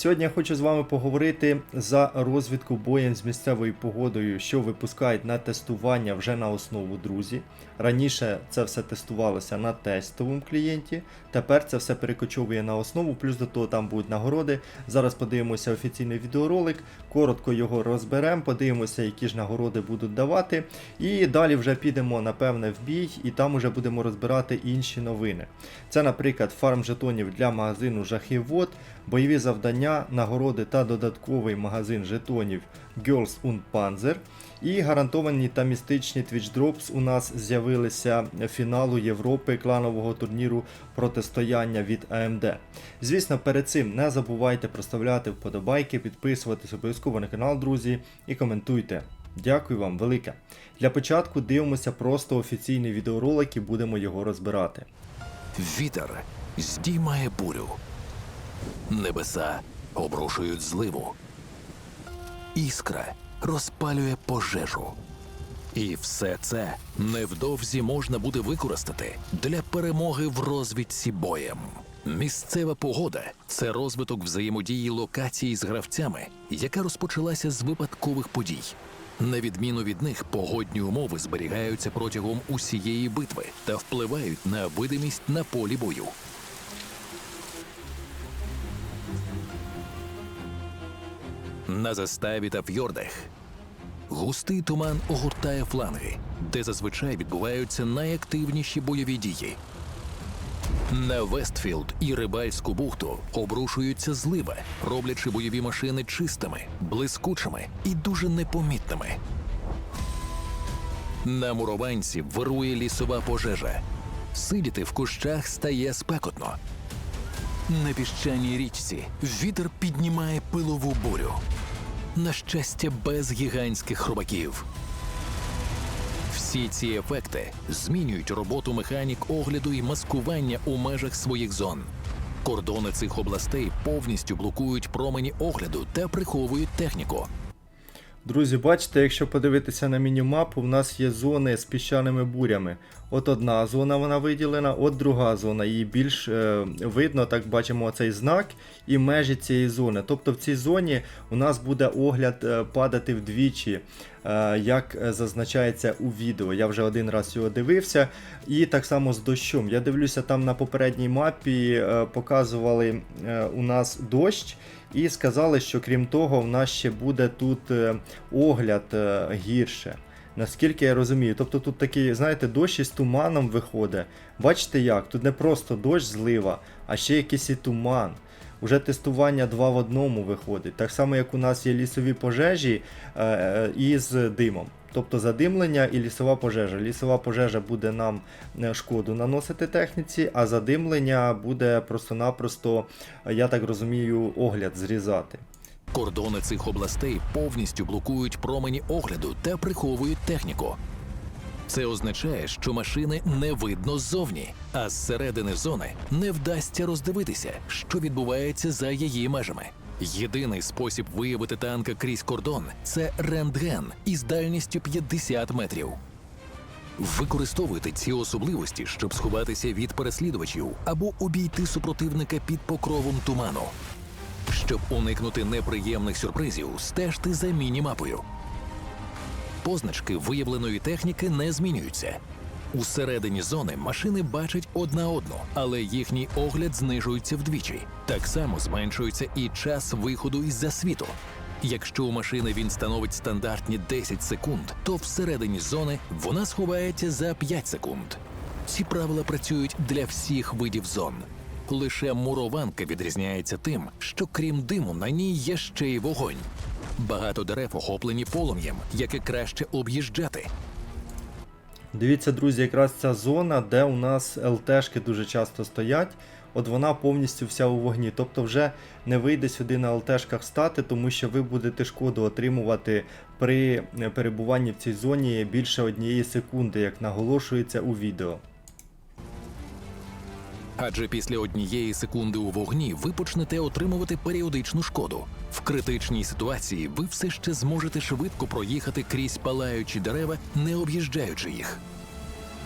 Сьогодні я хочу з вами поговорити за розвідку боєм з місцевою погодою, що випускають на тестування вже на основу друзі. Раніше це все тестувалося на тестовому клієнті, тепер це все перекочовує на основу, плюс до того там будуть нагороди. Зараз подивимося офіційний відеоролик, коротко його розберемо, подивимося, які ж нагороди будуть давати. І далі вже підемо, напевне, в бій, і там вже будемо розбирати інші новини. Це, наприклад, фарм жетонів для магазину Жахівод, бойові завдання, нагороди та додатковий магазин жетонів Girls und Panzer. І гарантовані та містичні Twitch Drops у нас з'явилися фіналу Європи кланового турніру протистояння від AMD. Звісно, перед цим не забувайте проставляти вподобайки, підписуватись обов'язково на канал, друзі, і коментуйте. Дякую вам велике. Для початку дивимося просто офіційний відеоролик і будемо його розбирати. Вітер здіймає бурю. Небеса обрушують зливу. Іскра розпалює пожежу. І все це невдовзі можна буде використати для перемоги в розвідці боєм. Місцева погода це розвиток взаємодії локації з гравцями, яка розпочалася з випадкових подій. На відміну від них, погодні умови зберігаються протягом усієї битви та впливають на видимість на полі бою. На заставі та фьордах густий туман огортає фланги, де зазвичай відбуваються найактивніші бойові дії. На Вестфілд і Рибальську бухту обрушуються злива, роблячи бойові машини чистими, блискучими і дуже непомітними. На мурованці вирує лісова пожежа. Сидіти в кущах стає спекотно. На піщаній річці вітер піднімає пилову бурю. На щастя, без гігантських хробаків. Всі ці ефекти змінюють роботу механік огляду і маскування у межах своїх зон. Кордони цих областей повністю блокують промені огляду та приховують техніку. Друзі, бачите, якщо подивитися на мінімапу, в нас є зони з піщаними бурями. От одна зона вона виділена, от друга зона. Її більш е, видно, так бачимо цей знак і межі цієї зони. Тобто в цій зоні у нас буде огляд е, падати вдвічі, е, як е, зазначається у відео. Я вже один раз його дивився. І так само з дощом. Я дивлюся, там на попередній мапі е, показували е, у нас дощ. І сказали, що крім того, в нас ще буде тут е, огляд е, гірше. Наскільки я розумію. Тобто тут такий, знаєте, дощ із туманом виходить. Бачите як? Тут не просто дощ злива, а ще якийсь і туман. Уже тестування два в одному виходить. Так само, як у нас є лісові пожежі е, із димом. Тобто задимлення і лісова пожежа. Лісова пожежа буде нам е, шкоду наносити техніці, а задимлення буде просто-напросто, е, я так розумію, огляд зрізати. Кордони цих областей повністю блокують промені огляду та приховують техніку. Це означає, що машини не видно ззовні, а зсередини зони не вдасться роздивитися, що відбувається за її межами. Єдиний спосіб виявити танка крізь кордон це рентген із дальністю 50 метрів. Використовуйте ці особливості, щоб сховатися від переслідувачів або обійти супротивника під покровом туману. Щоб уникнути неприємних сюрпризів, стежте за мінімапою. Позначки виявленої техніки не змінюються. Усередині зони машини бачать одна одну, але їхній огляд знижується вдвічі. Так само зменшується і час виходу із засвіту. Якщо у машини він становить стандартні 10 секунд, то всередині зони вона сховається за 5 секунд. Ці правила працюють для всіх видів зон. Лише мурованка відрізняється тим, що крім диму на ній є ще й вогонь. Багато дерев охоплені полум'ям, яке краще об'їжджати. Дивіться, друзі, якраз ця зона, де у нас ЛТшки дуже часто стоять, от вона повністю вся у вогні. Тобто вже не вийде сюди на ЛТшках стати, тому що ви будете шкоду отримувати при е, перебуванні в цій зоні більше однієї секунди, як наголошується у відео. Адже після однієї секунди у вогні ви почнете отримувати періодичну шкоду. В критичній ситуації ви все ще зможете швидко проїхати крізь палаючі дерева, не об'їжджаючи їх.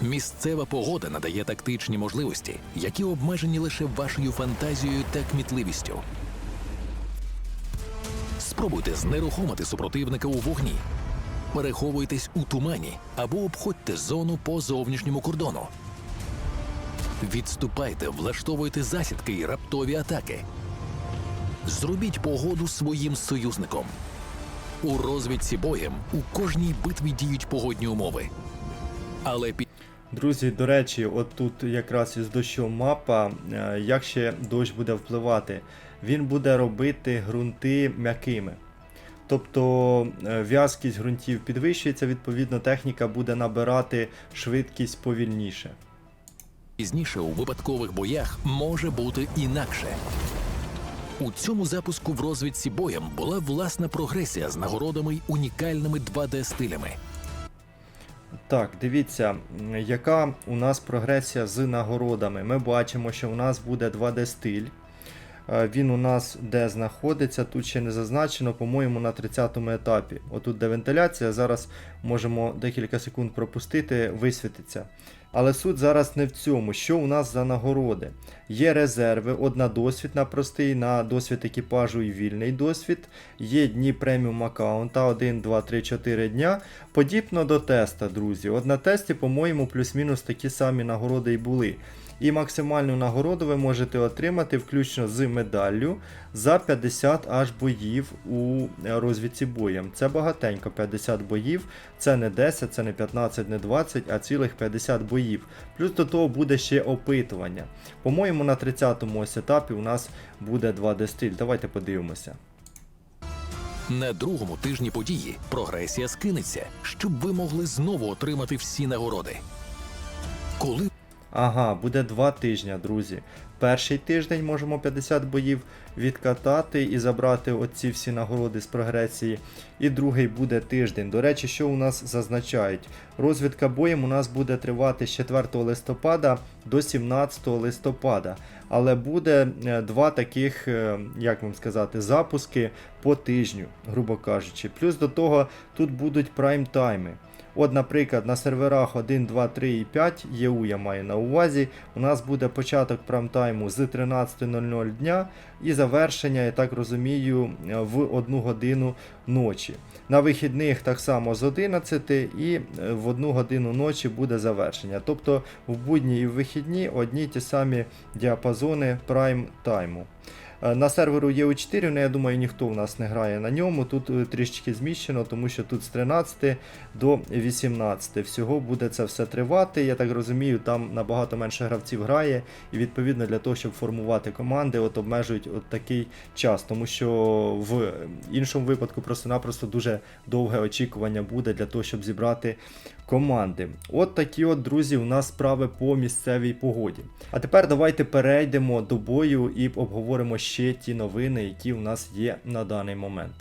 Місцева погода надає тактичні можливості, які обмежені лише вашою фантазією та кмітливістю. Спробуйте знерухомити супротивника у вогні. Переховуйтесь у тумані або обходьте зону по зовнішньому кордону. Відступайте, влаштовуйте засідки і раптові атаки. Зробіть погоду своїм союзником. У розвідці боєм у кожній битві діють погодні умови. Але під Друзі, до речі, от тут якраз із дощом мапа, е, як ще дощ буде впливати, він буде робити ґрунти м'якими. Тобто е, в'язкість ґрунтів підвищується, відповідно, техніка буде набирати швидкість повільніше. Пізніше у випадкових боях може бути інакше. У цьому запуску в розвідці боєм була власна прогресія з нагородами й унікальними 2D-стилями. Так, дивіться, яка у нас прогресія з нагородами. Ми бачимо, що у нас буде 2D стиль. Е, Він у нас де знаходиться, тут ще не зазначено, по-моєму, на 30 етапі. Отут де вентиляція, зараз можемо декілька секунд пропустити, висвітиться. Але суть зараз не в цьому. Що у нас за нагороди? Є резерви, одна досвід на простий, на досвід екіпажу і вільний досвід. Є дні преміум аккаунта 1, 2, 3, 4 дня. Подібно до теста, друзі. От на тесті, по-моєму, плюс-мінус такі самі нагороди і були. І максимальну нагороду ви можете отримати включно з медаллю за 50 аж боїв у е, розвідці боєм. Це багатенько 50 боїв, це не 10, це не 15, не 20, а цілих 50 боїв. Плюс до того буде ще опитування. По-моєму, на 30-му ось етапі у нас буде 2D стиль. Давайте подивимося. На другому тижні події прогресія скинеться, щоб ви могли знову отримати всі нагороди. Коли Ага, буде два тижні, друзі. Перший тиждень можемо 50 боїв відкатати і забрати оці всі нагороди з прогресії. І другий буде тиждень. До речі, що у нас зазначають? Розвідка боєм у нас буде тривати з 4 листопада до 17 листопада. Але буде е, два таких, е, як вам сказати, запуски по тижню, грубо кажучи. Плюс до того тут будуть прайм-тайми. От, наприклад, на серверах 1, 2, 3 і 5 ЄУ я маю на увазі. У нас буде початок прамтайму з 13.00 дня і завершення, я так розумію, в 1 годину ночі. На вихідних так само з 11 і е, в 1 годину ночі буде завершення. Тобто в будні і в вихідні одні ті самі діапазони прайм-тайму. Е, На серверу EU4, ну я думаю, ніхто в нас не грає на ньому. Тут е, трішечки зміщено, тому що тут з 13 до 18 всього буде це все тривати. Я так розумію, там набагато менше гравців грає, і відповідно для того, щоб формувати команди, от обмежують от такий час, тому що в іншому випадку просто-напросто дуже довге очікування буде для того, щоб зібрати команди. От такі от, друзі, у нас справи по місцевій погоді. А тепер давайте перейдемо до бою і обговоримо ще ті новини, які у нас є на даний момент.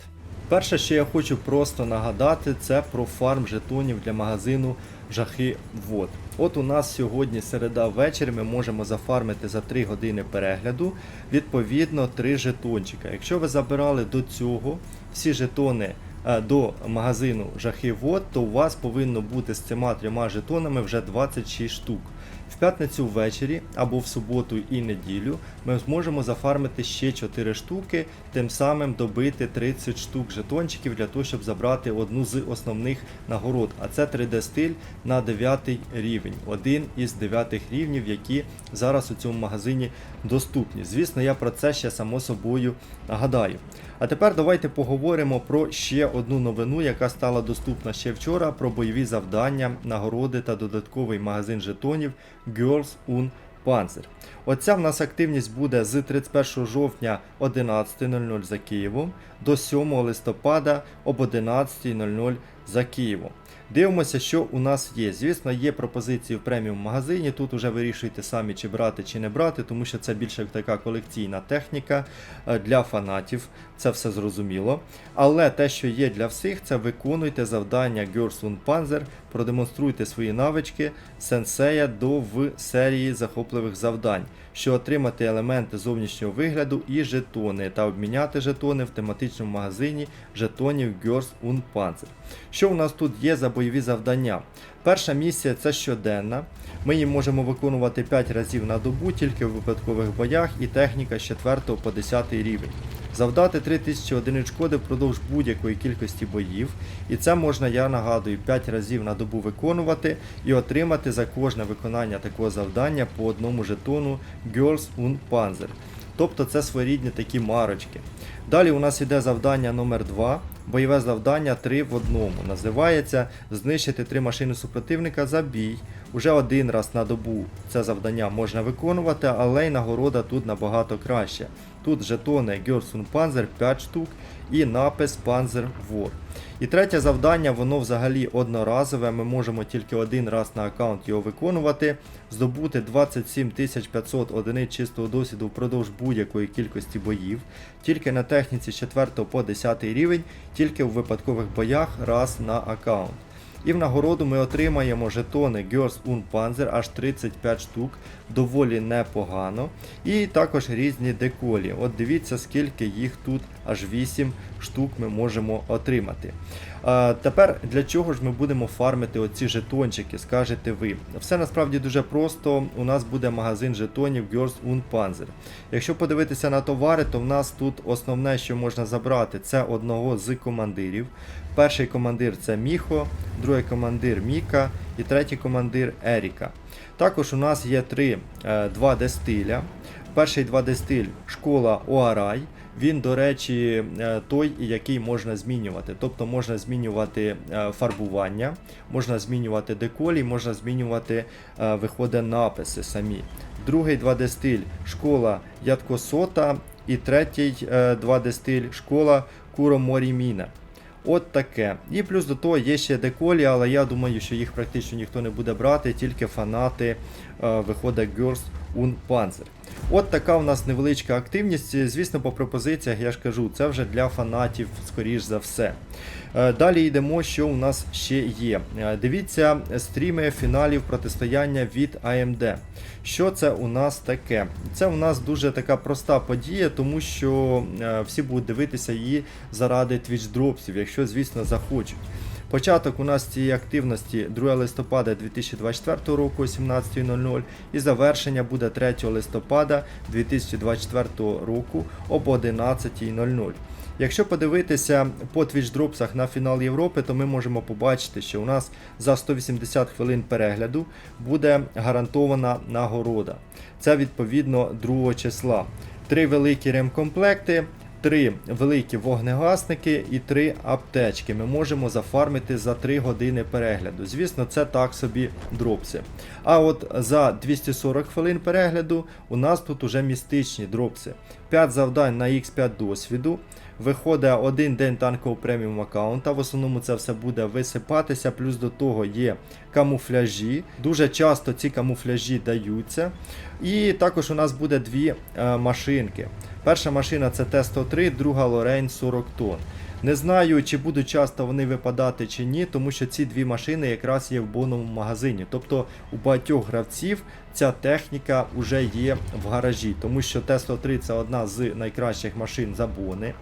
Перше, що я хочу просто нагадати, це про фарм жетонів для магазину Жахи Вод. От у нас сьогодні середа ввечері ми можемо зафармити за 3 години перегляду, відповідно 3 жетончика. Якщо ви забирали до цього всі жетони е, до магазину Жахи Вод, то у вас повинно бути з цими трьома жетонами вже 26 штук. В п'ятницю ввечері або в суботу і неділю ми зможемо зафармити ще 4 штуки, тим самим добити 30 штук жетончиків для того, щоб забрати одну з основних нагород. А це 3D стиль на 9 рівень, один із 9 рівнів, які зараз у цьому магазині доступні. Звісно, я про це ще само собою нагадаю. А тепер давайте поговоримо про ще одну новину, яка стала доступна ще вчора, про бойові завдання, нагороди та додатковий магазин жетонів Girls Un Panzer. Оця в нас активність буде з 31 жовтня 11.00 за Києвом до 7 листопада об 11.00 за Києвом. Дивимося, що у нас є. Звісно, є пропозиції в преміум магазині. Тут вже вирішуйте самі, чи брати, чи не брати, тому що це більше така колекційна техніка е, для фанатів. Це все зрозуміло. Але те, що є для всіх, це виконуйте завдання Girls und Panzer, продемонструйте свої навички сенсея до в серії захопливих завдань, що отримати елементи зовнішнього вигляду і жетони та обміняти жетони в тематичному магазині жетонів Girls und Panzer. Що у нас тут є за бойові завдання. Перша місія це щоденна. Ми її можемо виконувати 5 разів на добу тільки в випадкових боях і техніка з 4 по 10 рівень. Завдати 3000 одиниць шкоди впродовж будь-якої кількості боїв, і це можна, я нагадую, 5 разів на добу виконувати і отримати за кожне виконання такого завдання по одному жетону Girls und Panzer. Тобто це своєрідні такі марочки. Далі у нас іде завдання номер 2 бойове завдання 3 в одному. Називається знищити три машини супротивника за бій. Уже один раз на добу це завдання можна виконувати, але й нагорода тут набагато краще. Тут жетони Gersun Panzer 5 штук і напис Panzer War. І третє завдання, воно взагалі одноразове. Ми можемо тільки один раз на аккаунт його виконувати, здобути 27 500 одиниць чистого досвіду впродовж будь-якої кількості боїв, тільки на техніці з 4 по 10 рівень, тільки в випадкових боях раз на аккаунт. І в нагороду ми отримаємо жетони Girls und Panzer аж 35 штук, доволі непогано. І також різні деколі. От дивіться, скільки їх тут, аж 8 штук ми можемо отримати. Тепер для чого ж ми будемо фармити оці жетончики, скажете ви. Все насправді дуже просто. У нас буде магазин жетонів Girls und Panzer. Якщо подивитися на товари, то в нас тут основне, що можна забрати, це одного з командирів. Перший командир це Міхо, другий командир Міка і третій командир Еріка. Також у нас є три е, 2D стиля. Перший 2D стиль школа Оарай. Він, до речі, е, той, який можна змінювати. Тобто можна змінювати е, фарбування, можна змінювати деколі, можна змінювати е, виходить написи самі. Другий 2D стиль школа Ядкосота і третій е, 2D стиль школа Куроморіміна. От таке. І плюс до того є ще деколі, але я думаю, що їх практично ніхто не буде брати, тільки фанати виходить Girls Panzer. От така у нас невеличка активність. Звісно, по пропозиціях я ж кажу, це вже для фанатів, скоріш за все. Е, Далі йдемо, що у нас ще є. Е, Дивіться стріми фіналів протистояння від AMD. Що це у нас таке? Це у нас дуже така проста подія, тому що е, всі будуть дивитися її заради Twitch дропсів, якщо, звісно, захочуть. Початок у нас цієї активності 2 листопада 2024 року о 17.00 і завершення буде 3 листопада 2024 року об 11.00. Якщо подивитися по Twitch дропсах на фінал Європи, то ми можемо побачити, що у нас за 180 хвилин перегляду буде гарантована нагорода. Це відповідно 2 числа. Три великі ремкомплекти, три великі вогнегасники і три аптечки. Ми можемо зафармити за 3 години перегляду. Звісно, це так собі дропси. А от за 240 хвилин перегляду у нас тут уже містичні дропси. 5 завдань на X5 досвіду. Виходить один день танкового преміум аккаунта. В основному це все буде висипатися. Плюс до того є камуфляжі. Дуже часто ці камуфляжі даються. І також у нас буде дві е, машинки. Перша машина це Т-103, друга Лорейн 40 тонн. Не знаю, чи будуть часто вони випадати чи ні, тому що ці дві машини якраз є в боновому магазині. Тобто у багатьох гравців ця техніка вже є в гаражі, тому що Т-103 це одна з найкращих машин за бони.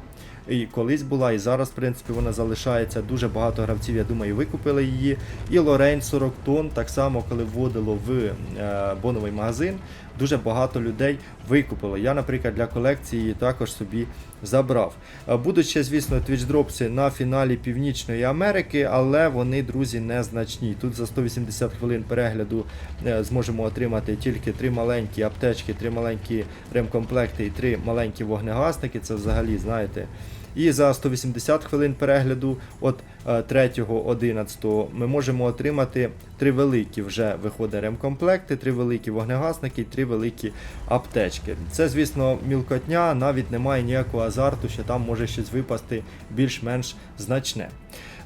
І колись була, і зараз, в принципі, вона залишається. Дуже багато гравців, я думаю, викупили її. І Лорейн 40 тонн, так само, коли вводило в е, боновий магазин, дуже багато людей викупило. Я, наприклад, для колекції її також собі забрав. Е, Будуть ще, звісно, твічдропси на фіналі Північної Америки, але вони, друзі, незначні. Тут за 180 хвилин перегляду е, зможемо отримати тільки три маленькі аптечки, три маленькі ремкомплекти і три маленькі вогнегасники. Це взагалі, знаєте. І за 180 хвилин перегляду от 3.11 ми можемо отримати три великі вже виходить ремкомплекти, три великі вогнегасники три великі аптечки. Це, звісно, мілкотня, навіть немає ніякого азарту, що там може щось випасти більш-менш значне.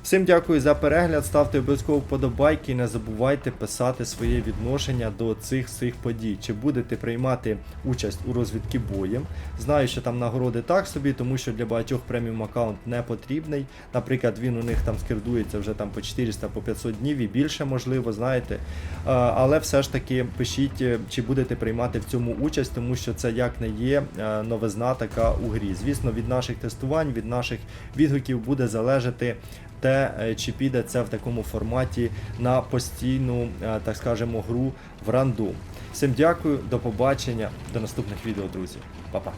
Всім дякую за перегляд, ставте обов'язково вподобайки і не забувайте писати своє відношення до цих всіх подій. Чи будете приймати участь у розвідки боєм? Знаю, що там нагороди так собі, тому що для багатьох преміум аккаунт не потрібний. Наприклад, він у них там скердується вже там по 400 по 500 днів і більше, можливо, знаєте. Але все ж таки пишіть, е, чи будете приймати в цьому участь, тому що це як не є е, новизна така у грі. Звісно, від наших тестувань, від наших відгуків буде залежати те, е, чи піде це в такому форматі на постійну, е, так скажемо, гру в рандом. Всім дякую, до побачення, до наступних відео, друзі. Па-па.